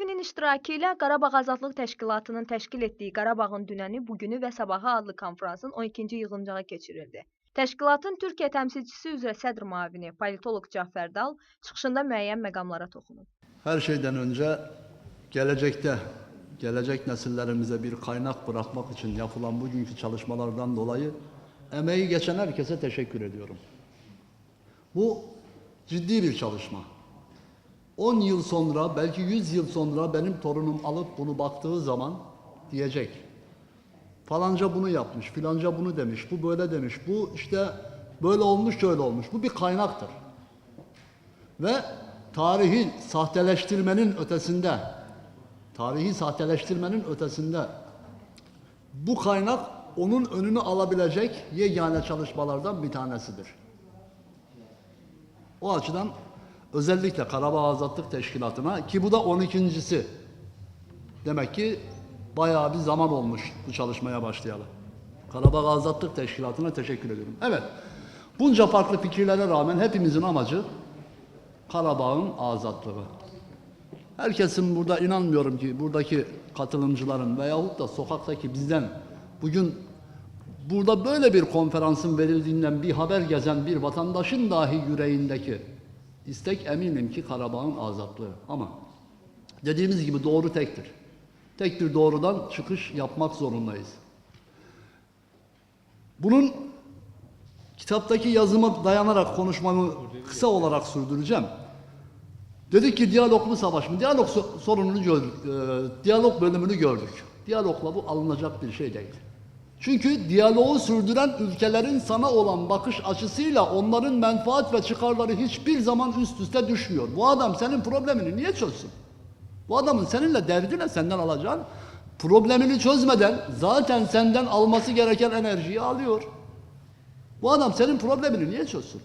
TV-nin iştirakı ilə Qarabağ Azadlıq Təşkilatının təşkil etdiyi Qarabağın dünəni, bugünü və sabahı adlı konfransın 12-ci yığıncağı keçirildi. Təşkilatın Türkiyə təmsilçisi üzrə sədr müavini politoloq Cəfər Dal çıxışında müəyyən məqamlara toxunub. Her şeyden önce gelecekte gelecek nesillerimize bir kaynak bırakmak için yapılan bugünkü çalışmalardan dolayı emeği geçen herkese teşekkür ediyorum. Bu ciddi bir çalışma. 10 yıl sonra, belki 100 yıl sonra benim torunum alıp bunu baktığı zaman diyecek. Falanca bunu yapmış, filanca bunu demiş, bu böyle demiş, bu işte böyle olmuş, şöyle olmuş. Bu bir kaynaktır. Ve tarihi sahteleştirmenin ötesinde, tarihi sahteleştirmenin ötesinde bu kaynak onun önünü alabilecek yegane çalışmalardan bir tanesidir. O açıdan özellikle Karabağ Azadlık Teşkilatı'na ki bu da 12.si demek ki bayağı bir zaman olmuş bu çalışmaya başlayalı. Karabağ Azadlık Teşkilatı'na teşekkür ediyorum. Evet, bunca farklı fikirlere rağmen hepimizin amacı Karabağ'ın azadlığı. Herkesin burada inanmıyorum ki buradaki katılımcıların veyahut da sokaktaki bizden bugün burada böyle bir konferansın verildiğinden bir haber gezen bir vatandaşın dahi yüreğindeki istek eminim ki Karabağ'ın azadlığı. Ama dediğimiz gibi doğru tektir. Tek bir doğrudan çıkış yapmak zorundayız. Bunun kitaptaki yazıma dayanarak konuşmamı kısa olarak sürdüreceğim. Dedik ki diyalog mu savaş mı? Diyalog so- sorununu gördük, e, diyalog bölümünü gördük. Diyalogla bu alınacak bir şey değil. Çünkü diyaloğu sürdüren ülkelerin sana olan bakış açısıyla onların menfaat ve çıkarları hiçbir zaman üst üste düşmüyor. Bu adam senin problemini niye çözsün? Bu adamın seninle derdi ne senden alacağın? Problemini çözmeden zaten senden alması gereken enerjiyi alıyor. Bu adam senin problemini niye çözsün?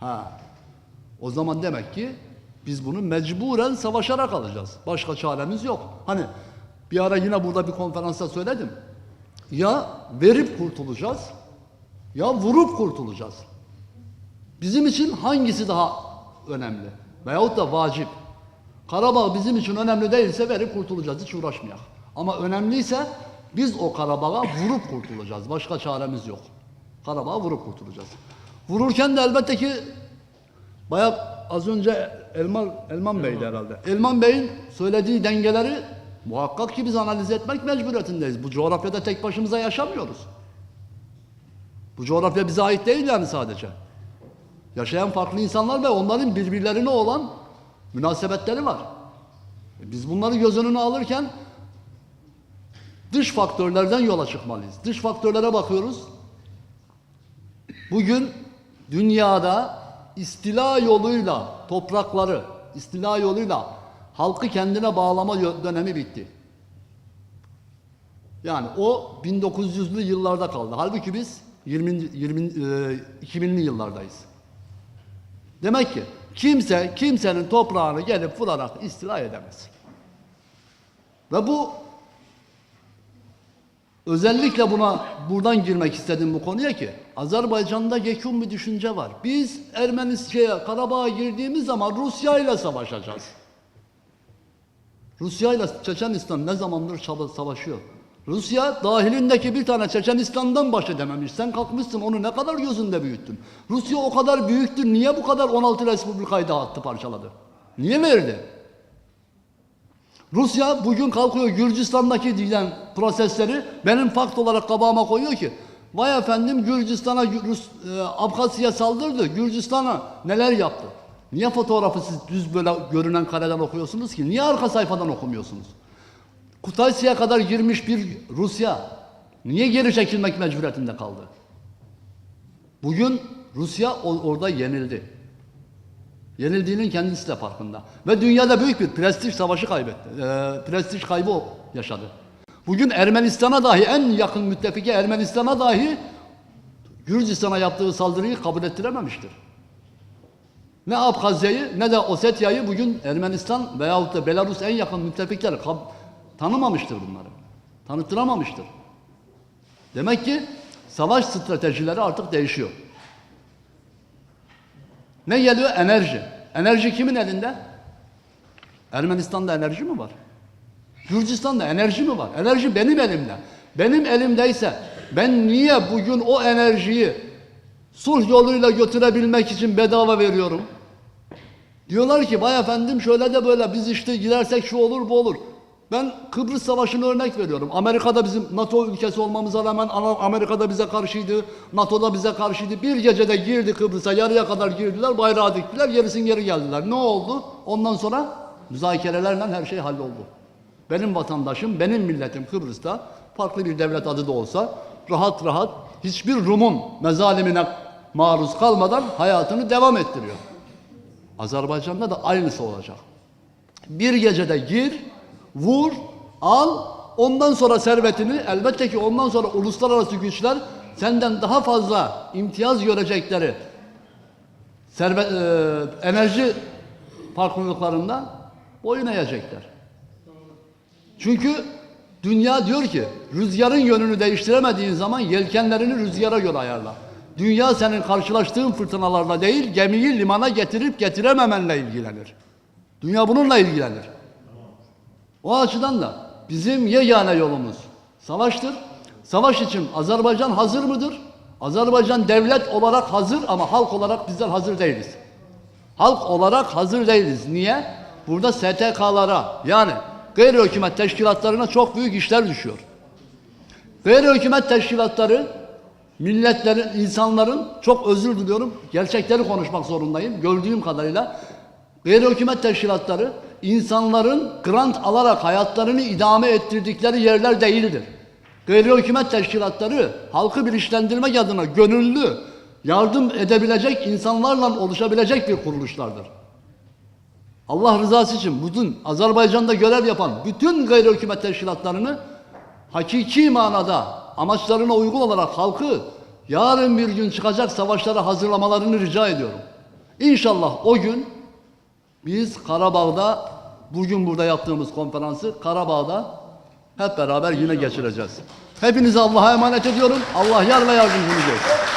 Ha. O zaman demek ki biz bunu mecburen savaşarak alacağız. Başka çaremiz yok. Hani bir ara yine burada bir konferansta söyledim. Ya verip kurtulacağız ya vurup kurtulacağız. Bizim için hangisi daha önemli? Veyahut da vacip. Karabağ bizim için önemli değilse verip kurtulacağız. Hiç uğraşmayak. Ama önemliyse biz o Karabağ'a vurup kurtulacağız. Başka çaremiz yok. Karabağ'a vurup kurtulacağız. Vururken de elbette ki bayağı az önce Elman, Elman Bey'di herhalde. Elman Bey'in söylediği dengeleri muhakkak ki biz analiz etmek mecburiyetindeyiz. Bu coğrafyada tek başımıza yaşamıyoruz. Bu coğrafya bize ait değil yani sadece. Yaşayan farklı insanlar ve onların birbirlerine olan münasebetleri var. E Biz bunları göz önüne alırken dış faktörlerden yola çıkmalıyız. Dış faktörlere bakıyoruz. Bugün dünyada istila yoluyla toprakları, istila yoluyla halkı kendine bağlama dönemi bitti. Yani o 1900'lü yıllarda kaldı. Halbuki biz 20, 20 e, 2000'li yıllardayız. Demek ki kimse kimsenin toprağını gelip vurarak istila edemez. Ve bu özellikle buna buradan girmek istedim bu konuya ki Azerbaycan'da gekun bir düşünce var. Biz Ermenistan'a, Karabağ'a girdiğimiz zaman Rusya ile savaşacağız. Rusya ile Çeçenistan ne zamandır çaba- savaşıyor. Rusya dahilindeki bir tane Çeçenistan'dan baş edememiş. Sen kalkmışsın onu ne kadar gözünde büyüttün. Rusya o kadar büyüktür. Niye bu kadar 16 Respublikayı dağıttı parçaladı? Niye verdi? Rusya bugün kalkıyor Gürcistan'daki diyen prosesleri benim fakt olarak kabağıma koyuyor ki vay efendim Gürcistan'a Rus, e, Abkhazya saldırdı. Gürcistan'a neler yaptı? Niye fotoğrafı siz düz böyle görünen kareden okuyorsunuz ki? Niye arka sayfadan okumuyorsunuz? Kutasya'ya kadar girmiş bir Rusya niye geri çekilmek mecburiyetinde kaldı? Bugün Rusya orada yenildi. Yenildiğinin kendisi de farkında. Ve dünyada büyük bir prestij savaşı kaybetti. Ee, prestij kaybı yaşadı. Bugün Ermenistan'a dahi en yakın müttefiki Ermenistan'a dahi Gürcistan'a yaptığı saldırıyı kabul ettirememiştir. Ne Abhazya'yı ne de Osetya'yı bugün Ermenistan veyahut da Belarus en yakın müttefikler tanımamıştır bunları. Tanıttıramamıştır. Demek ki savaş stratejileri artık değişiyor. Ne geliyor? Enerji. Enerji kimin elinde? Ermenistan'da enerji mi var? Gürcistan'da enerji mi var? Enerji benim elimde. Benim elimdeyse ben niye bugün o enerjiyi sulh yoluyla götürebilmek için bedava veriyorum? Diyorlar ki vay efendim şöyle de böyle biz işte gidersek şu olur bu olur. Ben Kıbrıs Savaşı'nı örnek veriyorum. Amerika'da bizim NATO ülkesi olmamıza rağmen Amerika'da bize karşıydı. NATO'da bize karşıydı. Bir gecede girdi Kıbrıs'a yarıya kadar girdiler bayrağı diktiler gerisin geri geldiler. Ne oldu? Ondan sonra müzakerelerle her şey halloldu. Benim vatandaşım, benim milletim Kıbrıs'ta farklı bir devlet adı da olsa rahat rahat hiçbir Rum'un mezalimine maruz kalmadan hayatını devam ettiriyor. Azerbaycan'da da aynısı olacak. Bir gecede gir, vur, al, ondan sonra servetini elbette ki ondan sonra uluslararası güçler senden daha fazla imtiyaz görecekleri servet, e, enerji farklılıklarında boyun eğecekler. Çünkü dünya diyor ki rüzgarın yönünü değiştiremediğin zaman yelkenlerini rüzgara göre ayarla. Dünya senin karşılaştığın fırtınalarla değil gemiyi limana getirip getirememenle ilgilenir. Dünya bununla ilgilenir. O açıdan da bizim yegane yolumuz savaştır. Savaş için Azerbaycan hazır mıdır? Azerbaycan devlet olarak hazır ama halk olarak bizler hazır değiliz. Halk olarak hazır değiliz. Niye? Burada STK'lara yani gayri hükümet teşkilatlarına çok büyük işler düşüyor. Gayri hükümet teşkilatları milletlerin, insanların çok özür diliyorum gerçekleri konuşmak zorundayım gördüğüm kadarıyla gayri hükümet teşkilatları insanların grant alarak hayatlarını idame ettirdikleri yerler değildir. Gayri hükümet teşkilatları halkı bilinçlendirmek adına gönüllü yardım edebilecek insanlarla oluşabilecek bir kuruluşlardır. Allah rızası için bütün Azerbaycan'da görev yapan bütün gayri hükümet teşkilatlarını hakiki manada amaçlarına uygun olarak halkı yarın bir gün çıkacak savaşlara hazırlamalarını rica ediyorum. İnşallah o gün biz Karabağ'da bugün burada yaptığımız konferansı Karabağ'da hep beraber yine geçireceğiz. Hepinizi Allah'a emanet ediyorum. Allah yar ve yardımcınız olsun.